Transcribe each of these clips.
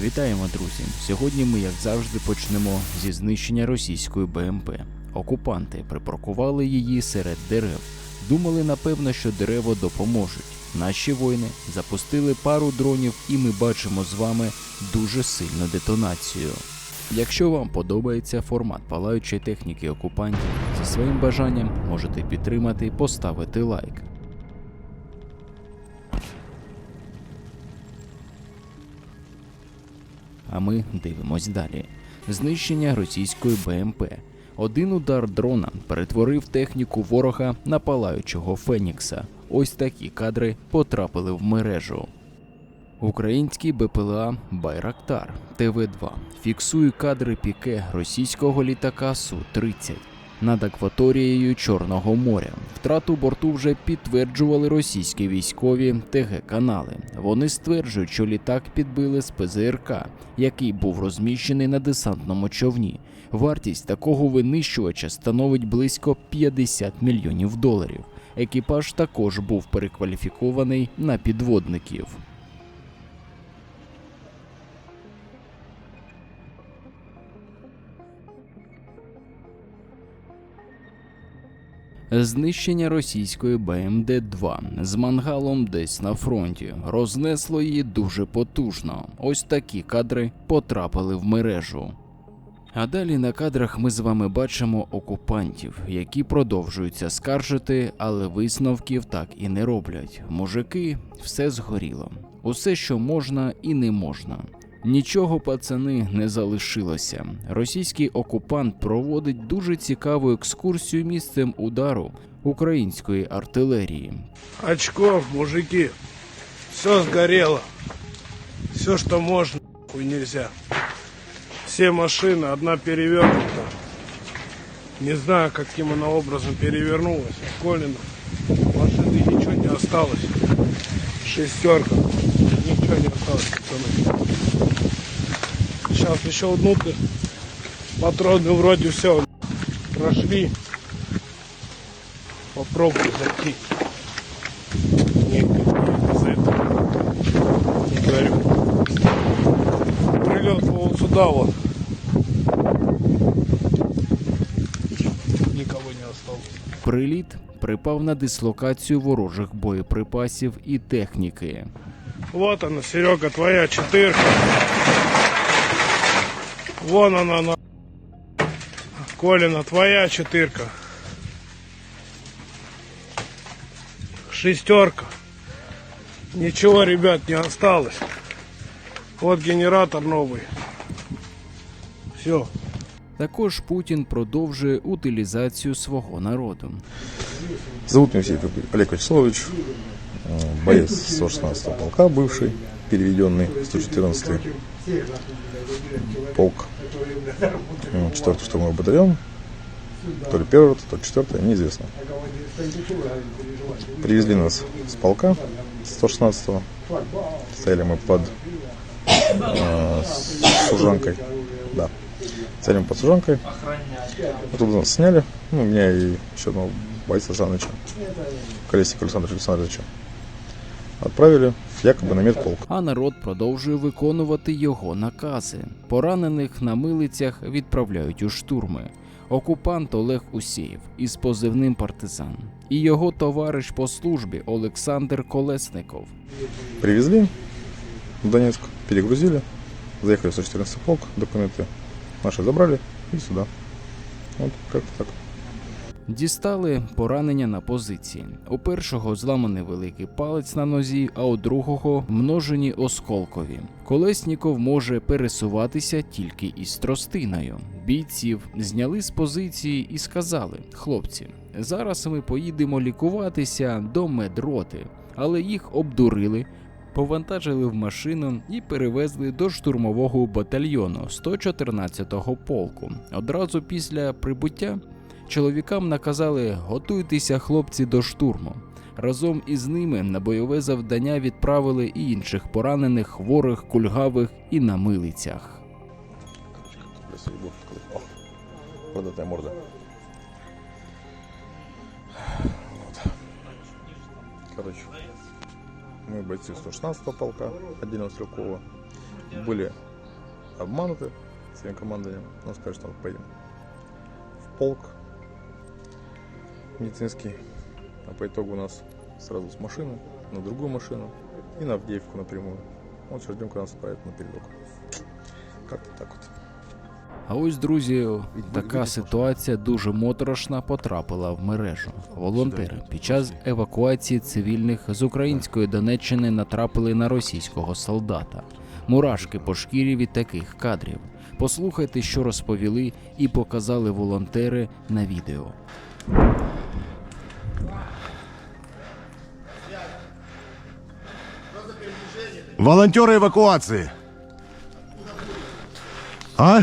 Вітаємо, друзі! Сьогодні ми, як завжди, почнемо зі знищення російської БМП. Окупанти припаркували її серед дерев. Думали, напевно, що дерева допоможуть. Наші воїни запустили пару дронів, і ми бачимо з вами дуже сильну детонацію. Якщо вам подобається формат палаючої техніки окупантів, за своїм бажанням можете підтримати і поставити лайк. А ми дивимось далі. Знищення російської БМП. Один удар дрона перетворив техніку ворога на палаючого Фенікса. Ось такі кадри потрапили в мережу. Український БПЛА Байрактар ТВ-2 фіксує кадри піке російського літака Су-30 над акваторією Чорного моря. Втрату борту вже підтверджували російські військові ТГ-канали. Вони стверджують, що літак підбили з ПЗРК, який був розміщений на десантному човні. Вартість такого винищувача становить близько 50 мільйонів доларів. Екіпаж також був перекваліфікований на підводників. Знищення російської БМД-2 з мангалом десь на фронті рознесло її дуже потужно. Ось такі кадри потрапили в мережу. А далі на кадрах ми з вами бачимо окупантів, які продовжуються скаржити, але висновків так і не роблять. Мужики, все згоріло. Усе, що можна і не можна. Нічого, пацани, не залишилося. Російський окупант проводить дуже цікаву екскурсію місцем удару української артилерії. Очков, мужики. Все сгорело. Все, что можно, хуй нельзя. Все машины, одна перевернута. Не знаю, каким она образом перевернулась. Колина. Машины ничего не осталось. Шестерка. Ничего не осталось, пацаны. Сейчас еще внутрь. Патроны вроде все прошли. Попробуй зайти. Нет, без этого. Не говорю. Прилет вот сюда вот. Никого не осталось. Приліт припав на дислокацію ворожих боєприпасів і техніки. Вот она, Серега, твоя четырка. Вон она, на. Колина, твоя четырка. Шестерка. Ничего, ребят, не осталось. Вот генератор новый. Все. Також Путін продовжує утилізацію свого народу. Зовут меня Алексей Олег Вячеславович, э, боец 116-го полка, бывший, переведенный в 114 полк, 4 штурмовой батальон, то ли первый, то ли четвертый, неизвестно. Привезли нас с полка, с 116-го, стояли мы под э, Сужанкой, да, стояли мы под Сужанкой, оттуда нас сняли, ну, меня и еще одного бойца Жаныча, Колесника Александра Александровича, отправили в якобы на медполк. а народ продовжує виконувати його накази. Поранених на милицях відправляють у штурми. Окупант Олег Усєєв із позивним партизан і його товариш по службі Олександр Колесников. Привезли в Донецк, перегрузили, заехали в 114 полк, документы наши забрали и сюда. Вот как-то так. Дістали поранення на позиції. У першого зламаний великий палець на нозі, а у другого множені осколкові. Колесніков може пересуватися тільки із тростиною. Бійців зняли з позиції і сказали: хлопці, зараз ми поїдемо лікуватися до медроти, але їх обдурили. Повантажили в машину і перевезли до штурмового батальйону 114-го полку. Одразу після прибуття Чоловікам наказали готуйтеся, хлопці, до штурму. Разом із ними на бойове завдання відправили і інших поранених, хворих, кульгавих і на милицях. Спасибо. О, Продатая морда. Вот. Короче, мы бойцы 116 полка отдельного стрелкового. были обмануты своим командованием. Он сказал, что мы поедем в полк медицинский. А по итогу у нас сразу с машины на другую машину и на Авдеевку напрямую. Вот сейчас ждем, когда нас отправят на передок. Как-то так вот. А ось, друзі, така ситуація дуже моторошна потрапила в мережу. Волонтери під час евакуації цивільних з української Донеччини натрапили на російського солдата. Мурашки по шкірі від таких кадрів. Послухайте, що розповіли і показали волонтери на відео. Волонтеры эвакуации. А?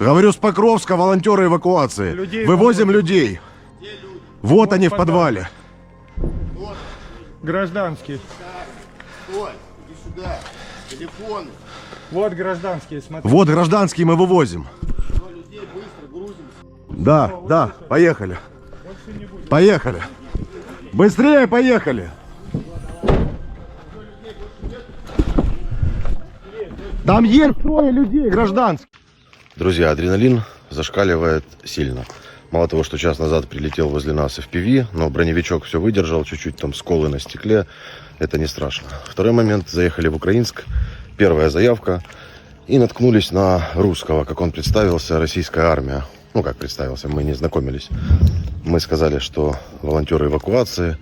Говорю, с Покровска волонтеры эвакуации. Людей Вывозим людей. Вот они в подвале. Гражданские. Стой, иди сюда. Телефоны. Вот гражданские, смотри. Вот гражданские мы вывозим. Да, да, поехали. Поехали. Быстрее поехали. Там есть трое людей гражданских. Друзья, адреналин зашкаливает сильно. Мало того, что час назад прилетел возле нас FPV, но броневичок все выдержал, чуть-чуть там сколы на стекле, это не страшно. Второй момент, заехали в Украинск, первая заявка, и наткнулись на русского, как он представился, российская армия. Ну, как представился, мы не знакомились. Мы сказали, что волонтеры эвакуации,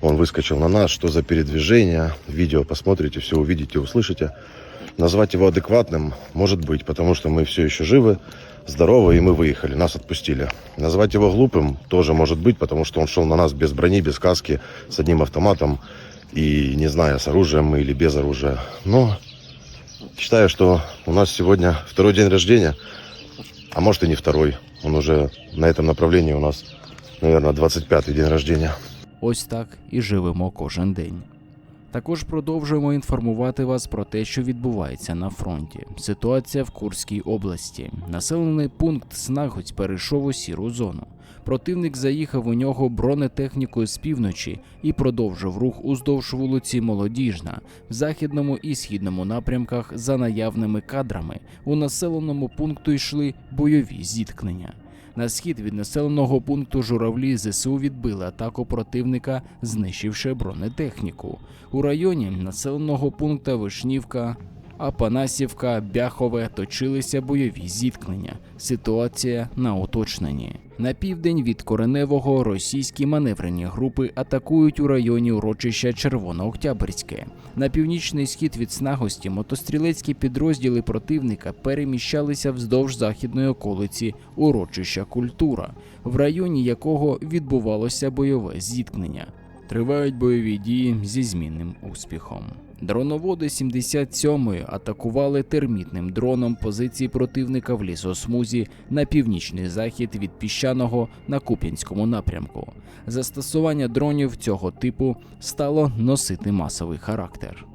он выскочил на нас, что за передвижение, видео посмотрите, все увидите, услышите. Назвать его адекватным может быть, потому что мы все еще живы, здоровы, и мы выехали, нас отпустили. Назвать его глупым тоже может быть, потому что он шел на нас без брони, без каски, с одним автоматом, и не зная, с оружием мы или без оружия. Но считаю, что у нас сегодня второй день рождения, а может и не второй. Он уже на этом направлении у нас, наверное, 25-й день рождения. Ось так і живемо кожен день. Також продовжуємо інформувати вас про те, що відбувається на фронті. Ситуація в Курській області. Населений пункт Снагоць перейшов у сіру зону. Противник заїхав у нього бронетехнікою з півночі і продовжив рух уздовж вулиці Молодіжна в західному і східному напрямках за наявними кадрами. У населеному пункту йшли бойові зіткнення. На схід від населеного пункту журавлі ЗСУ відбили атаку противника, знищивши бронетехніку. У районі населеного пункту Вишнівка, Апанасівка, Бяхове точилися бойові зіткнення. Ситуація на уточненні. На південь від Кореневого російські маневрені групи атакують у районі урочища Червонооктябрьське. На північний схід від Снагості мотострілецькі підрозділи противника переміщалися вздовж західної околиці урочища Культура, в районі якого відбувалося бойове зіткнення. Тривають бойові дії зі змінним успіхом. Дроноводи 77-ї атакували термітним дроном позиції противника в лісосмузі на північний захід від піщаного на Куп'янському напрямку. Застосування дронів цього типу стало носити масовий характер.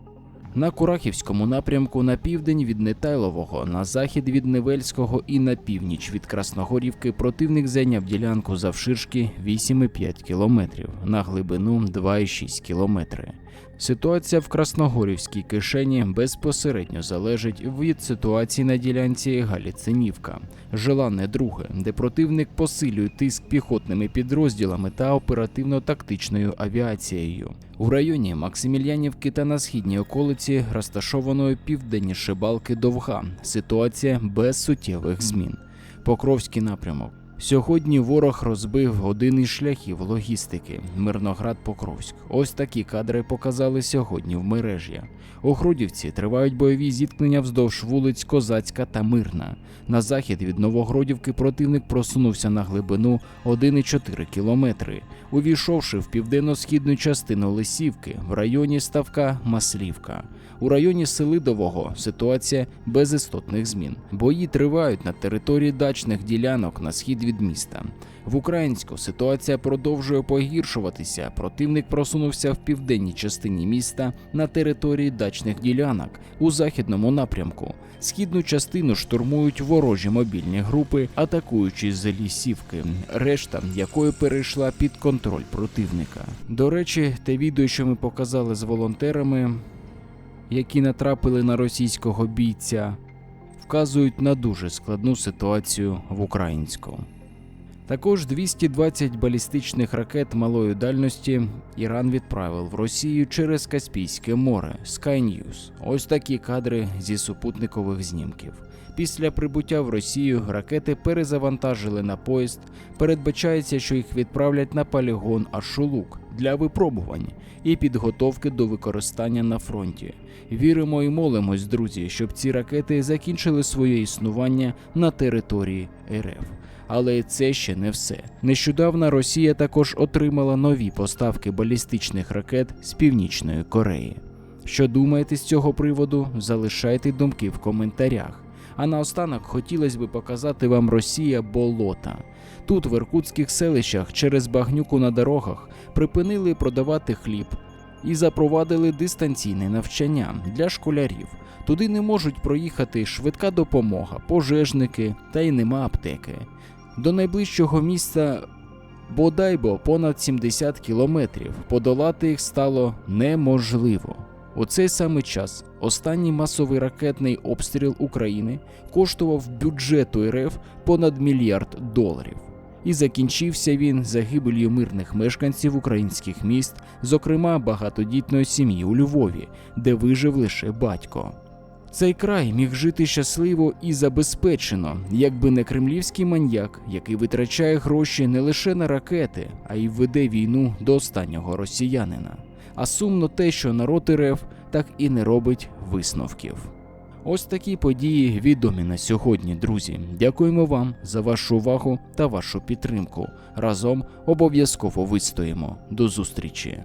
На Курахівському напрямку на південь від Нетайлового, на захід від Невельського і на північ від Красногорівки противник зайняв ділянку завширшки 8,5 кілометрів, на глибину 2,6 кілометри. Ситуація в Красногорівській кишені безпосередньо залежить від ситуації на ділянці Галіцинівка, Желане друге, де противник посилює тиск піхотними підрозділами та оперативно-тактичною авіацією. У районі Максимільянівки та на східній околиці розташованої південніше балки Довга. Ситуація без суттєвих змін. Покровський напрямок. Сьогодні ворог розбив один із шляхів логістики Мирноград-Покровськ. Ось такі кадри показали сьогодні в мережі. У Грудівці тривають бойові зіткнення вздовж вулиць Козацька та Мирна. На захід від Новогродівки противник просунувся на глибину 1,4 кілометри, увійшовши в південно-східну частину Лисівки в районі ставка Маслівка. У районі Селидового ситуація без істотних змін. Бої тривають на території дачних ділянок на схід від міста. В Українську ситуація продовжує погіршуватися. Противник просунувся в південній частині міста на території дачних ділянок у західному напрямку. Східну частину штурмують ворожі мобільні групи, атакуючи з лісівки, решта якої перейшла під контроль противника. До речі, те відео, що ми показали з волонтерами, які натрапили на російського бійця, вказують на дуже складну ситуацію в українську. Також 220 балістичних ракет малої дальності Іран відправив в Росію через Каспійське море Sky News. Ось такі кадри зі супутникових знімків. Після прибуття в Росію ракети перезавантажили на поїзд. Передбачається, що їх відправлять на полігон Ашулук для випробувань і підготовки до використання на фронті. Віримо і молимось, друзі, щоб ці ракети закінчили своє існування на території РФ. Але це ще не все. Нещодавно Росія також отримала нові поставки балістичних ракет з Північної Кореї. Що думаєте з цього приводу? Залишайте думки в коментарях. А наостанок хотілося б показати вам Росія болота. Тут, в іркутських селищах, через багнюку на дорогах припинили продавати хліб і запровадили дистанційне навчання для школярів. Туди не можуть проїхати швидка допомога, пожежники та й нема аптеки. До найближчого міста бодай бо понад 70 кілометрів. Подолати їх стало неможливо. У цей самий час останній масовий ракетний обстріл України коштував бюджету РФ понад мільярд доларів. І закінчився він загибелью мирних мешканців українських міст, зокрема багатодітної сім'ї у Львові, де вижив лише батько. Цей край міг жити щасливо і забезпечено, якби не кремлівський маньяк, який витрачає гроші не лише на ракети, а й веде війну до останнього росіянина. А сумно те, що народ РФ так і не робить висновків. Ось такі події відомі на сьогодні, друзі. Дякуємо вам за вашу увагу та вашу підтримку. Разом обов'язково вистоїмо. До зустрічі!